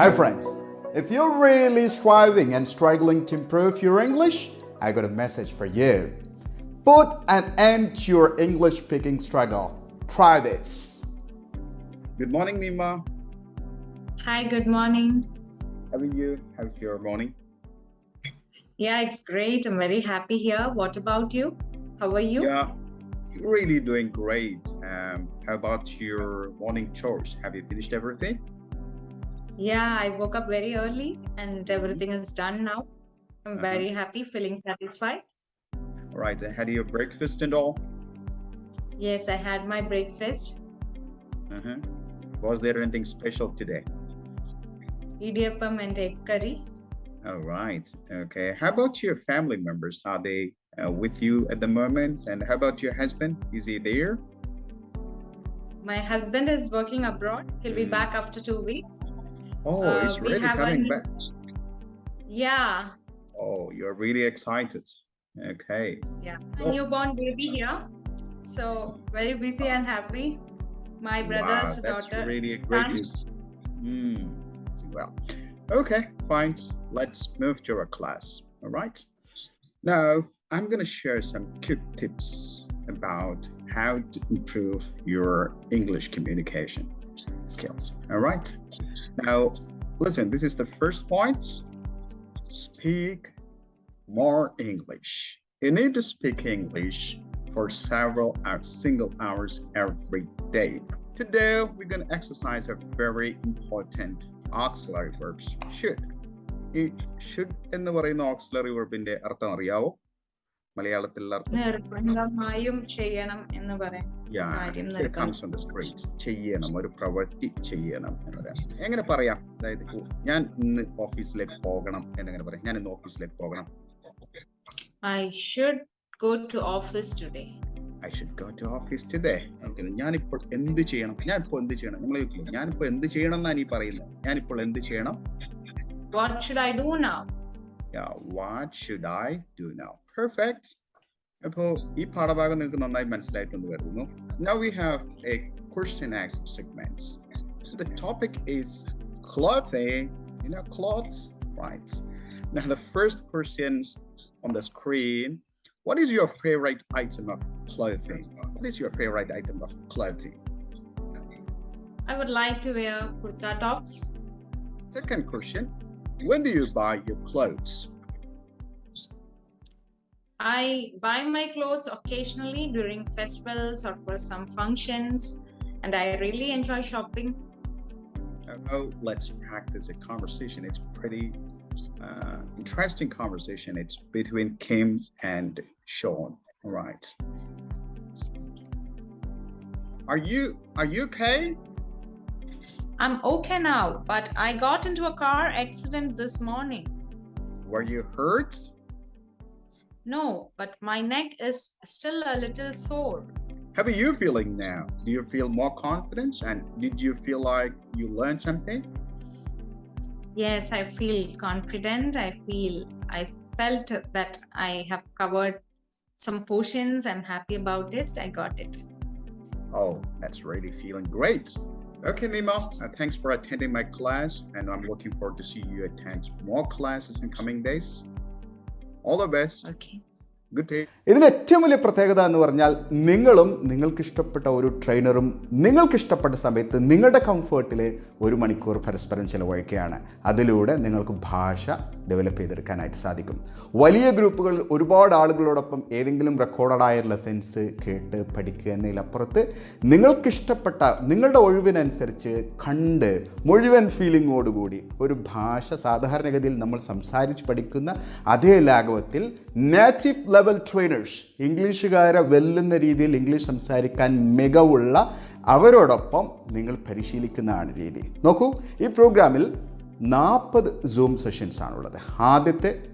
Hi, friends. If you're really striving and struggling to improve your English, I got a message for you. Put an end to your English speaking struggle. Try this. Good morning, Nima. Hi, good morning. How are you? How's your morning? Yeah, it's great. I'm very happy here. What about you? How are you? Yeah, really doing great. Um, how about your morning chores? Have you finished everything? Yeah, I woke up very early and everything is done now. I'm Uh-huh. very happy, feeling satisfied. All right. Had your breakfast and all? Yes, I had my breakfast. Uh-huh. Was there anything special today? Idiyappam and egg curry. All right. Okay. How about your family members? Are they uh, with you at the moment? And how about your husband? Is he there? My husband is working abroad. He'll be back after two weeks. Oh, Uh, we really coming back. Yeah, Oh, you're really excited. Okay. yeah. Oh. Newborn baby here. So very busy and happy. My brother's wow, that's daughter. really a great son. news. Hmm. Well, okay, fine. Let's move to our class. All right. Now, I'm going to share some quick tips about how to improve your English communication skills. All right. Now, listen, this is the first point. Speak more English. You need to speak English for several hours, single hours every day. Today, we're going to exercise a very important auxiliary verbs. Should. ഈ should എന്ന് പറയുന്ന auxiliary വെർബിന്റെ അർത്ഥം അറിയാവോ മലയാളത്തിൽ നിർബന്ധമായും ചെയ്യണം എന്ന് പറയാം. ചെയ്യണം ഒരു പ്രവൃത്തി ചെയ്യണം എന്ന് പറയാം. എങ്ങനെ പറയാം? അതായത് ഞാൻ ഇന്ന് ഓഫീസിലേക്ക് പോകണം എന്നെങ്ങനെ പറയാം. ഞാൻ ഇന്ന് ഓഫീസിലേക്ക് പോകണം. I should go to office today I should go to office today okay ഞാനിപ്പോൾ എന്ത് ചെയ്യണം? ഞാൻ ഇപ്പോൾ എന്ത് ചെയ്യണം? നിങ്ങൾ ചോദിക്കില്ല ഞാനിപ്പോൾ എന്ത് ചെയ്യണം എന്നാണ് ഈ പറയുന്നത് ഞാനിപ്പോൾ എന്ത് ചെയ്യണം? What should I do now? What should I do now perfect അപ്പോൾ ഈ പാഠഭാഗം നിങ്ങൾക്ക് നന്നായി മനസ്സിലായിട്ടെന്ന് കരുതുന്നു now we have a question answer segments the topic is clothing you know clothes right now the first questions on the screen what is your favorite item of clothing what is your favorite item of clothing I would like to wear kurta tops. second question when do you buy your clothes I buy my clothes occasionally during festivals or for some functions, and I really enjoy shopping. Now let's practice a conversation. It's pretty uh, interesting conversation. It's between Kim and Sean. All right. Are you are you okay? I'm okay now, but I got into a car accident this morning. Were you hurt? No, but my neck is still a little sore. How are you feeling now? Do you feel more confidence? And did you feel like you learned something? Yes, I feel confident. I feel I felt that I have covered some portions. I'm happy about it. I got it. Oh, that's really feeling great. Okay, Nima, uh, thanks for attending my class, and I'm looking forward to see you attend more classes in coming days. All the best Okay. Good day. ഇതിന് ഏറ്റവും വലിയ പ്രത്യേകത എന്ന് പറഞ്ഞാൽ നിങ്ങളും നിങ്ങൾക്ക് ഇഷ്ടപ്പെട്ട ഒരു ട്രെയിനറും നിങ്ങൾക്ക് ഇഷ്ടപ്പെട്ട സമയത്ത് നിങ്ങളുടെ കംഫേർട്ടിൽ ഒരു മണിക്കൂർ പരസ്പരം ചിലവഴിക്കുകയാണ് അതിലൂടെ നിങ്ങൾക്ക് ഭാഷ ഡെവലപ്പ് ചെയ്തെടുക്കാനായിട്ട് സാധിക്കും. വലിയ ഗ്രൂപ്പുകളിൽ ഒരുപാട് ആളുകളോടൊപ്പം ഏതെങ്കിലും റെക്കോർഡായ ലെസൻസ് കേട്ട് പഠിക്കുക എന്നതിലപ്പുറത്ത് നിങ്ങൾക്കിഷ്ടപ്പെട്ട നിങ്ങളുടെ ഒഴിവിനനുസരിച്ച് കണ്ട് മുഴുവൻ ഫീലിങ്ങോടുകൂടി ഒരു ഭാഷ സാധാരണഗതിയിൽ നമ്മൾ സംസാരിച്ച് പഠിക്കുന്ന അതേ ലാഘവത്തിൽ നേറ്റീവ് ലെവൽ ട്രെയിനേഴ്സ് ഇംഗ്ലീഷുകാരെ വെല്ലുന്ന രീതിയിൽ ഇംഗ്ലീഷ് സംസാരിക്കാൻ മികവുള്ള അവരോടൊപ്പം നിങ്ങൾ പരിശീലിക്കുന്നതാണ് രീതി. നോക്കൂ ഈ പ്രോഗ്രാമിൽ നാൽപ്പത് സൂം സെഷൻസ് ആണുള്ളത്. ആദ്യത്തെ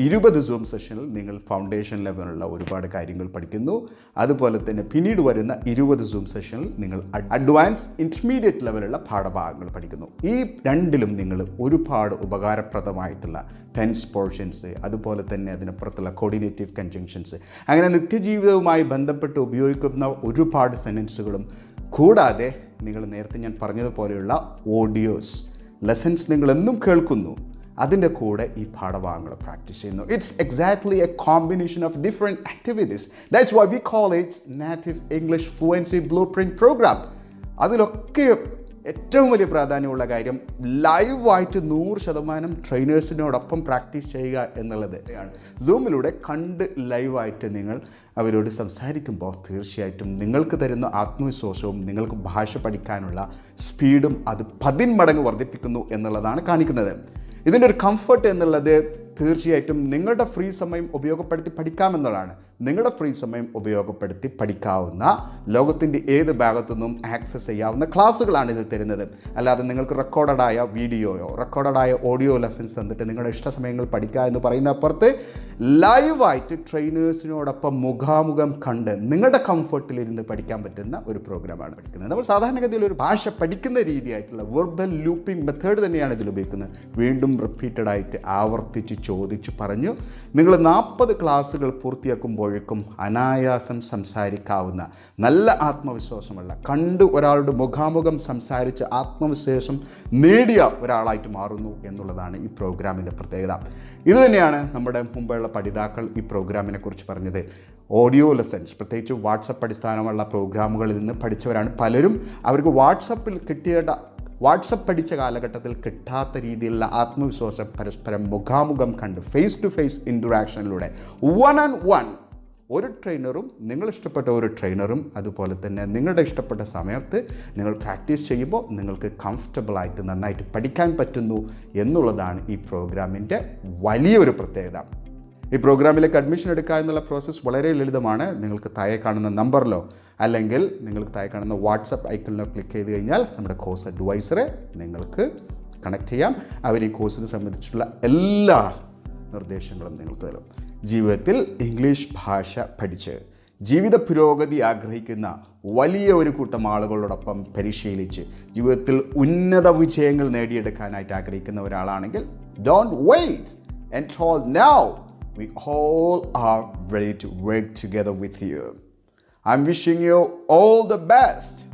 ഇരുപത് സൂം സെഷനിൽ നിങ്ങൾ ഫൗണ്ടേഷൻ ലെവലുള്ള ഒരുപാട് കാര്യങ്ങൾ പഠിക്കുന്നു. അതുപോലെ തന്നെ പിന്നീട് വരുന്ന ഇരുപത് സൂം സെഷനിൽ നിങ്ങൾ അഡ്വാൻസ് ഇന്റർമീഡിയറ്റ് ലെവലുള്ള പാഠഭാഗങ്ങൾ പഠിക്കുന്നു. ഈ രണ്ടിലും നിങ്ങൾ ഒരുപാട് ഉപകാരപ്രദമായിട്ടുള്ള ടെൻസ് പോർഷൻസ് അതുപോലെ തന്നെ അതിനപ്പുറത്തുള്ള കോർഡിനേറ്റീവ് കൺജങ്ഷൻസ് അങ്ങനെ നിത്യജീവിതവുമായി ബന്ധപ്പെട്ട് ഉപയോഗിക്കുന്ന ഒരുപാട് സെന്റൻസുകളും കൂടാതെ നിങ്ങൾ നേരത്തെ ഞാൻ പറഞ്ഞതുപോലെയുള്ള ഓഡിയോസ് ലെസൺസ് നിങ്ങൾ എന്നും കേൾക്കുന്നു. അതിന്റെ കൂടെ ഈ പാഠഭാഗങ്ങൾ പ്രാക്ടീസ് ചെയ്യുന്നു. It's exactly a combination of different activities that's why we call it's native English fluency blue print program അതിലൊക്കെ ഏറ്റവും വലിയ പ്രാധാന്യമുള്ള കാര്യം ലൈവായിട്ട് നൂറ് ശതമാനം ട്രെയിനേഴ്സിനോടൊപ്പം പ്രാക്ടീസ് ചെയ്യുക എന്നുള്ളത് ആണ്. സൂമിലൂടെ കണ്ട് ലൈവായിട്ട് നിങ്ങൾ അവരോട് സംസാരിക്കുമ്പോൾ തീർച്ചയായിട്ടും നിങ്ങൾക്ക് തരുന്ന ആത്മവിശ്വാസവും നിങ്ങൾക്ക് ഭാഷ പഠിക്കാനുള്ള സ്പീഡും അത് പതിന്മടങ്ങ് വർദ്ധിപ്പിക്കുന്നു എന്നുള്ളതാണ് കാണിക്കുന്നത്. ഇതിന്റെ ഒരു കംഫർട്ട് എന്നുള്ളത് തീർച്ചയായിട്ടും നിങ്ങളുടെ ഫ്രീ സമയം ഉപയോഗപ്പെടുത്തി പഠിക്കാമെന്നുള്ളതാണ്. നിങ്ങളുടെ ഫ്രീ സമയം ഉപയോഗപ്പെടുത്തി പഠിക്കാവുന്ന ലോകത്തിന്റെ ഏത് ഭാഗത്തു നിന്നും ആക്സസ് ചെയ്യാവുന്ന ക്ലാസ്സുകളാണ് ഇതിൽ തരുന്നത്. അല്ലാതെ നിങ്ങൾക്ക് റെക്കോർഡഡായ വീഡിയോയോ റെക്കോർഡഡായ ഓഡിയോ ലെസൻസ് തന്നിട്ട് നിങ്ങളുടെ ഇഷ്ട സമയങ്ങൾ പഠിക്കുക എന്ന് പറയുന്ന അപ്പുറത്ത് ലൈവായിട്ട് ട്രെയിനേഴ്സിനോടൊപ്പം മുഖാമുഖം കണ്ട് നിങ്ങളുടെ കംഫർട്ടിലിരുന്ന് പഠിക്കാൻ പറ്റുന്ന ഒരു പ്രോഗ്രാമാണ് പഠിക്കുന്നത്. നമ്മൾ സാധാരണഗതിയിൽ ഒരു ഭാഷ പഠിക്കുന്ന രീതിയായിട്ടുള്ള വെർബൽ ലൂപ്പിംഗ് മെത്തേഡ് തന്നെയാണ് ഇതിൽ ഉപയോഗിക്കുന്നത്. വീണ്ടും റിപ്പീറ്റഡായിട്ട് ആവർത്തിച്ച് ചോദിച്ച് പറഞ്ഞു നിങ്ങൾ നാൽപ്പത് ക്ലാസ്സുകൾ പൂർത്തിയാക്കുമ്പോഴേക്കും അനായാസം സംസാരിക്കാവുന്ന നല്ല ആത്മവിശ്വാസമുള്ള കണ്ട് ഒരാളുടെ മുഖാമുഖം സംസാരിച്ച് ആത്മവിശ്വാസം നേടിയ ഒരാളായിട്ട് മാറുന്നു എന്നുള്ളതാണ് ഈ പ്രോഗ്രാമിന്റെ പ്രത്യേകത. ഇതുതന്നെയാണ് നമ്മുടെ മുമ്പുള്ള പഠിതാക്കൾ ഈ പ്രോഗ്രാമിനെ കുറിച്ച് പറഞ്ഞത്. ഓഡിയോ ലെസൻസ് പ്രത്യേകിച്ച് വാട്സപ്പ് അടിസ്ഥാനമുള്ള പ്രോഗ്രാമുകളിൽ നിന്ന് പഠിച്ചവരാണ് പലരും. അവർക്ക് വാട്സപ്പിൽ കിട്ടിയ വാട്സപ്പ് പഠിച്ച കാലഘട്ടത്തിൽ കിട്ടാത്ത രീതിയിലുള്ള ആത്മവിശ്വാസം പരസ്പരം മുഖാമുഖം കണ്ട് ഫേസ് ടു ഫേസ് ഇന്ററാക്ഷനിലൂടെ വൺ ആൻഡ് വൺ ഒരു ട്രെയിനറും നിങ്ങൾ ഇഷ്ടപ്പെട്ട ഒരു ട്രെയിനറും അതുപോലെ തന്നെ നിങ്ങളുടെ ഇഷ്ടപ്പെട്ട സമയത്ത് നിങ്ങൾ പ്രാക്ടീസ് ചെയ്യുമ്പോൾ നിങ്ങൾക്ക് കംഫർട്ടബിളായിട്ട് നന്നായിട്ട് പഠിക്കാൻ പറ്റുന്നു എന്നുള്ളതാണ് ഈ പ്രോഗ്രാമിന്റെ വലിയൊരു പ്രത്യേകത. ഈ പ്രോഗ്രാമിലേക്ക് അഡ്മിഷൻ എടുക്കുക എന്നുള്ള പ്രോസസ്സ് വളരെ ലളിതമാണ്. നിങ്ങൾക്ക് താഴെ കാണുന്ന നമ്പറിലോ അല്ലെങ്കിൽ നിങ്ങൾക്ക് താഴെ കാണുന്ന വാട്സപ്പ് ഐക്കണിലോ ക്ലിക്ക് ചെയ്ത് കഴിഞ്ഞാൽ നമ്മുടെ കോഴ്സ് അഡ്വൈസറെ നിങ്ങൾക്ക് കണക്ട് ചെയ്യാം. അവർ ഈ കോഴ്സിനെ സംബന്ധിച്ചുള്ള എല്ലാ നിർദ്ദേശങ്ങളും നിങ്ങൾക്ക് തരും. ജീവിതത്തിൽ ഇംഗ്ലീഷ് ഭാഷ പഠിച്ച് ജീവിത പുരോഗതി ആഗ്രഹിക്കുന്ന വലിയ ഒരു കൂട്ടം ആളുകളോടൊപ്പം പരിശീലിച്ച് ജീവിതത്തിൽ ഉന്നത വിജയങ്ങൾ നേടിയെടുക്കാനായിട്ട് ആഗ്രഹിക്കുന്ന ഒരാളാണെങ്കിൽ don't wait and all now we all are ready to work together with you. I'm wishing you all the best.